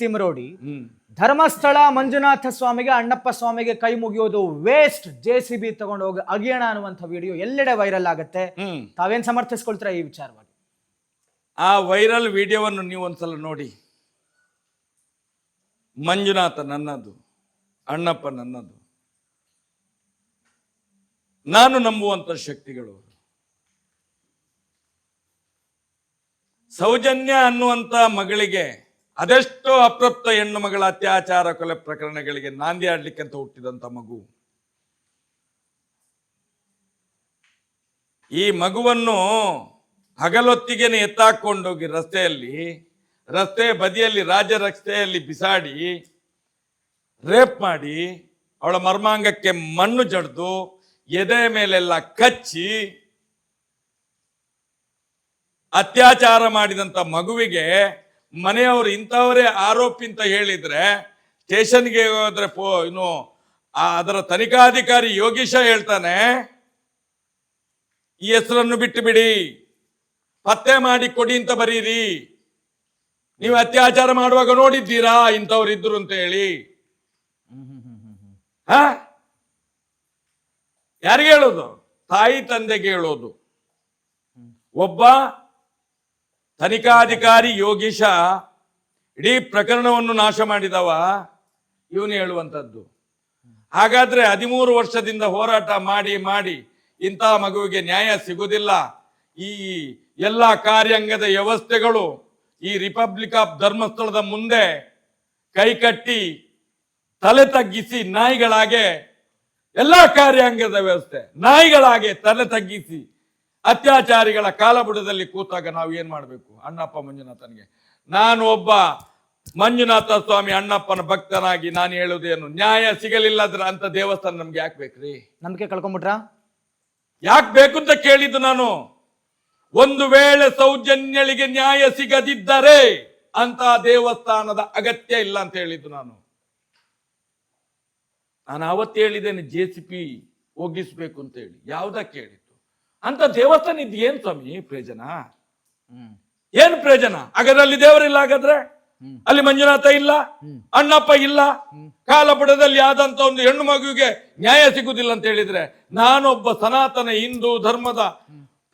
ತಿಮರೋಡಿ ಹ್ಮ್. ಧರ್ಮಸ್ಥಳ ಮಂಜುನಾಥ ಸ್ವಾಮಿಗೆ ಅಣ್ಣಪ್ಪ ಸ್ವಾಮಿಗೆ ಕೈ ಮುಗಿಯೋದು ವೇಸ್ಟ್ ಜೆ ಸಿ ಬಿ ತಗೊಂಡು ಹೋಗಿ ಅಗಿಯೋಣ ಅನ್ನುವಂಥ ವಿಡಿಯೋ ಎಲ್ಲೆಡೆ ವೈರಲ್ ಆಗುತ್ತೆ. ತಾವೇನ್ ಸಮರ್ಥಿಸ್ಕೊಳ್ತೀರಾ ಈ ವಿಚಾರವಾಗಿ? ಆ ವೈರಲ್ ವಿಡಿಯೋವನ್ನು ನೀವು ಒಂದ್ಸಲ ನೋಡಿ. ಮಂಜುನಾಥ ನನ್ನದು ಅಣ್ಣಪ್ಪ ನನ್ನದು. ನಾನು ನಂಬುವಂತ ಶಕ್ತಿಗಳು ಸೌಜನ್ಯ ಅನ್ನುವಂತ ಮಗಳಿಗೆ ಅದೆಷ್ಟೋ ಅಪ್ರಪ್ತ ಹೆಣ್ಣು ಮಗಳ ಅತ್ಯಾಚಾರ ಕೊಲೆ ಪ್ರಕರಣಗಳಿಗೆ ನಾಂದಿ ಆಡ್ಲಿಕ್ಕೆ ಅಂತ ಹುಟ್ಟಿದಂತ ಮಗು. ಈ ಮಗುವನ್ನು ಹಗಲೊತ್ತಿಗೆನೆ ಎತ್ತಾಕೊಂಡೋಗಿ ರಸ್ತೆಯಲ್ಲಿ, ರಸ್ತೆ ಬದಿಯಲ್ಲಿ ರಾಜ್ಯ ರಸ್ತೆಯಲ್ಲಿ ಬಿಸಾಡಿ, ರೇಪ್ ಮಾಡಿ, ಅವಳ ಮರ್ಮಾಂಗಕ್ಕೆ ಮಣ್ಣು ಜಡ್ದು, ಎದೆ ಮೇಲೆಲ್ಲ ಕಚ್ಚಿ, ಅತ್ಯಾಚಾರ ಮಾಡಿದಂತ ಮಗುವಿಗೆ ಮನೆಯವರು ಇಂಥವರೇ ಆರೋಪಿ ಅಂತ ಹೇಳಿದ್ರೆ, ಸ್ಟೇಷನ್ಗೆ ಹೋದ್ರೆ ಪೋ, ಇನ್ನು ಅದರ ತನಿಖಾಧಿಕಾರಿ ಯೋಗೀಶ ಹೇಳ್ತಾನೆ, ಈ ಹೆಸರನ್ನು ಬಿಟ್ಟು ಬಿಡಿ ಪತ್ತೆ ಮಾಡಿ ಕೊಡಿ ಅಂತ ಬರೀರಿ. ನೀವು ಅತ್ಯಾಚಾರ ಮಾಡುವಾಗ ನೋಡಿದ್ದೀರಾ ಇಂಥವ್ರು ಇದ್ರು ಅಂತ ಹೇಳಿ. ಹ? ಯಾರಿಗೆ ಹೇಳೋದು? ತಾಯಿ ತಂದೆಗೆ ಹೇಳೋದು. ಒಬ್ಬ ತನಿಖಾಧಿಕಾರಿ ಯೋಗೀಶ ಇಡೀ ಪ್ರಕರಣವನ್ನು ನಾಶ ಮಾಡಿದವ ಇವನು ಹೇಳುವಂಥದ್ದು. ಹಾಗಾದ್ರೆ ಹದಿಮೂರು ವರ್ಷದಿಂದ ಹೋರಾಟ ಮಾಡಿ ಮಾಡಿ ಇಂಥ ಮಗುವಿಗೆ ನ್ಯಾಯ ಸಿಗುವುದಿಲ್ಲ ಈ ಎಲ್ಲ ಕಾರ್ಯಾಂಗದ ವ್ಯವಸ್ಥೆಗಳು ಈ ರಿಪಬ್ಲಿಕ್ ಆಫ್ ಧರ್ಮಸ್ಥಳದ ಮುಂದೆ ಕೈಕಟ್ಟಿ ತಲೆ ತಗ್ಗಿಸಿ ನಾಯಿಗಳಾಗೆ ಎಲ್ಲ ಕಾರ್ಯಾಂಗದ ವ್ಯವಸ್ಥೆ, ನಾಯಿಗಳಾಗೆ ತಲೆ ತಗ್ಗಿಸಿ ಅತ್ಯಾಚಾರಿಗಳ ಕಾಲಬುಡದಲ್ಲಿ ಕೂತಾಗ ನಾವು ಏನು ಮಾಡಬೇಕು? ಅಣ್ಣಪ್ಪ ಮಂಜುನಾಥನಿಗೆ. ನಾನು ಒಬ್ಬ ಮಂಜುನಾಥ ಸ್ವಾಮಿ ಅಣ್ಣಪ್ಪನ ಭಕ್ತನಾಗಿ ನಾನು ಹೇಳುವುದೇನು? ನ್ಯಾಯ ಸಿಗಲಿಲ್ಲ ಅಂತ ದೇವಸ್ಥಾನ ನಮ್ಗೆ ಯಾಕೆ ಬೇಕ್ರಿ? ನಂಬಿಕೆ ಕಳ್ಕೊಂಡ್ಬಿಟ್ರ ಯಾಕೆ ಬೇಕು ಅಂತ ಕೇಳಿದ್ದು ನಾನು. ಒಂದು ವೇಳೆ ಸೌಜನ್ಯಳಿಗೆ ನ್ಯಾಯ ಸಿಗದಿದ್ದರೆ ಅಂತ ದೇವಸ್ಥಾನದ ಅಗತ್ಯ ಇಲ್ಲ ಅಂತ ಹೇಳಿದ್ದು ನಾನು. ನಾನು ಅವತ್ತು ಹೇಳಿದ್ದೇನೆ ಜೆ ಸಿ ಪಿ ಒಗ್ಗಿಸ್ಬೇಕು ಅಂತ ಹೇಳಿ. ಯಾವ್ದಕ್ಕೆ ಹೇಳಿದ್ದು? ಅಂತ ದೇವಸ್ಥಾನ ಇದೇನ್ ಏನ್ ಸ್ವಾಮಿ ಪ್ರಯೋಜನ? ಏನ್ ಪ್ರಯೋಜನ? ಹಾಗಾದ್ರೆ ದೇವರಿಲ್ಲ ಹಾಗಾದ್ರೆ? ಅಲ್ಲಿ ಮಂಜುನಾಥ ಇಲ್ಲ? ಅಣ್ಣಪ್ಪ ಇಲ್ಲ? ಕಾಲಪಡದಲ್ಲಿ ಆದಂತ ಒಂದು ಹೆಣ್ಣು ಮಗುವಿಗೆ ನ್ಯಾಯ ಸಿಗುದಿಲ್ಲ ಅಂತ ಹೇಳಿದ್ರೆ ನಾನೊಬ್ಬ ಸನಾತನ ಹಿಂದೂ ಧರ್ಮದ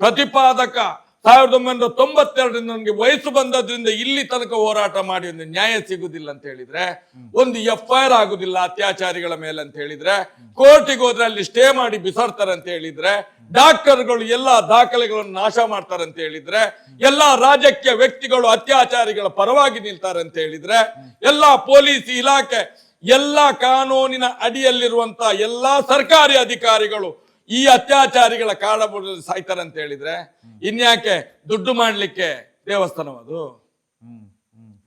ಪ್ರತಿಪಾದಕ ಸಾವಿರದ ಒಂಬೈನೂರ ತೊಂಬತ್ತೆರಡರಿಂದ ನನಗೆ ವಯಸ್ಸು ಬಂದದ್ರಿಂದ ಇಲ್ಲಿ ತನಕ ಹೋರಾಟ ಮಾಡಿ ಒಂದು ನ್ಯಾಯ ಸಿಗುದಿಲ್ಲ ಅಂತ ಹೇಳಿದ್ರೆ, ಒಂದು ಎಫ್ ಐ ಆರ್ ಆಗುದಿಲ್ಲ ಅತ್ಯಾಚಾರಿಗಳ ಮೇಲೆ ಅಂತ ಹೇಳಿದ್ರೆ, ಕೋರ್ಟಿಗೆ ಹೋದ್ರೆ ಅಲ್ಲಿ ಸ್ಟೇ ಮಾಡಿ ಬಿಸಾಡ್ತಾರೆ ಅಂತ ಹೇಳಿದ್ರೆ, ಡಾಕ್ಟರ್ಗಳು ಎಲ್ಲಾ ದಾಖಲೆಗಳನ್ನು ನಾಶ ಮಾಡ್ತಾರೆ ಅಂತ ಹೇಳಿದ್ರೆ, ಎಲ್ಲಾ ರಾಜಕೀಯ ವ್ಯಕ್ತಿಗಳು ಅತ್ಯಾಚಾರಿಗಳ ಪರವಾಗಿ ನಿಲ್ತಾರೆ ಅಂತ ಹೇಳಿದ್ರೆ, ಎಲ್ಲಾ ಪೊಲೀಸ್ ಇಲಾಖೆ, ಎಲ್ಲಾ ಕಾನೂನಿನ ಅಡಿಯಲ್ಲಿರುವಂತ ಎಲ್ಲಾ ಸರ್ಕಾರಿ ಅಧಿಕಾರಿಗಳು ಈ ಅತ್ಯಾಚಾರಿಗಳ ಕಾಡಬುಡದಲ್ಲಿ ಸಾಯ್ತಾರೆ ಅಂತ ಹೇಳಿದ್ರೆ ಇನ್ಯಾಕೆ ದುಡ್ಡು ಮಾಡ್ಲಿಕ್ಕೆ ದೇವಸ್ಥಾನವದು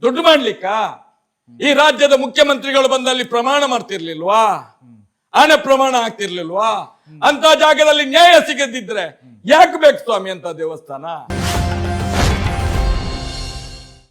ದುಡ್ಡು ಮಾಡ್ಲಿಕ್ಕ? ಈ ರಾಜ್ಯದ ಮುಖ್ಯಮಂತ್ರಿಗಳು ಬಂದಲ್ಲಿ ಪ್ರಮಾಣ ಮಾಡ್ತಿರ್ಲಿಲ್ವಾ? ಆನೆ ಪ್ರಮಾಣ ಆಗ್ತಿರ್ಲಿಲ್ವಾ? ಅಂತ ಜಾಗದಲ್ಲಿ ನ್ಯಾಯ ಸಿಗದಿದ್ರೆ ಯಾಕೆ ಬೇಕು ಸ್ವಾಮಿ ಅಂತ ದೇವಸ್ಥಾನ?